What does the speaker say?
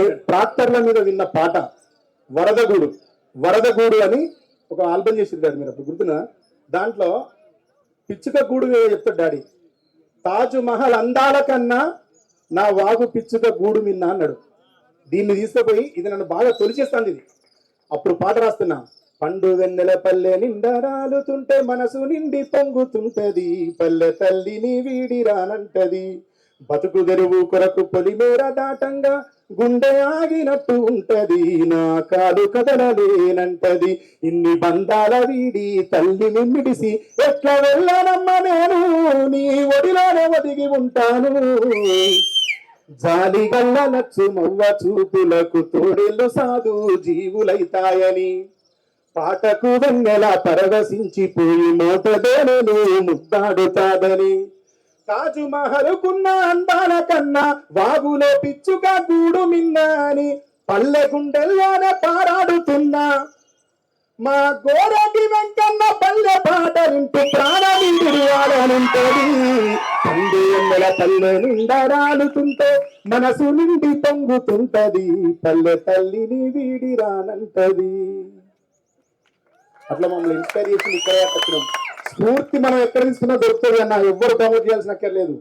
ట్రాక్టర్ల మీద విన్న పాట వరదగూడు. వరదగూడు అని ఒక ఆల్బమ్ చేసింది కదా మీరు అప్పుడు గుర్తున? దాంట్లో పిచ్చుక గూడు చెప్తాడు డాడీ తాజ్ మహల్ అందాల కన్నా నా వాగు పిచ్చుక గూడు మిన్న అన్నాడు. దీన్ని తీసుకుపోయి ఇది నన్ను బాగా తొలిచేస్తాను ఇది. అప్పుడు పాట రాస్తున్నా పండు వెన్నెల పల్లె నిండరాలుతుంటే మనసు నిండి పొంగుతుంటది పల్లె తల్లిని వీడి రానంటది బతుకు తెరువు కొరకు పొలిమేర దాటంగా గుండె ఆగినట్టు ఉంటది నా కాలు కదలలేనంటది. ఇన్ని బంధాల వీడి తల్లి మిమ్మిడిసి ఎట్లా వెళ్ళనమ్మ నేను? నీ ఒడిలోనే ఒదిగి ఉంటాను. జాలి గల్ల నచ్చు మవ్వ చూపులకు తోడేళ్ళు సాధు జీవులైతాయని. పాటకు వెన్నెల పరవశించిపోయి మోటదేను ముద్దాడుతాదని తాజు మహలుకున్న అందాల కన్నా వాగులో పిచ్చుగా గూడు మిన్నా అని పల్లె గుండెల్లోనే పారాడుతున్నా. మా గోరటి వెంకన్న పల్లె పాట వింటూ ప్రాణమిడివాలనుంటది తండ్రి ఎన్నెల పల్లె నిండరాలుతుంటే మనసు నిండి తొంగుతుంటది పల్లె తల్లిని వీడి రానంటది. అట్లా మమ్మల్ని ఇన్స్పైర్ చేసి ఇక్కడ స్ఫూర్తి మనం ఎక్కడ తీసుకున్నా దొరుకుతుంది అన్న ఎవ్వరు ప్రమోట్ చేయాల్సిన అక్కర్లేదు.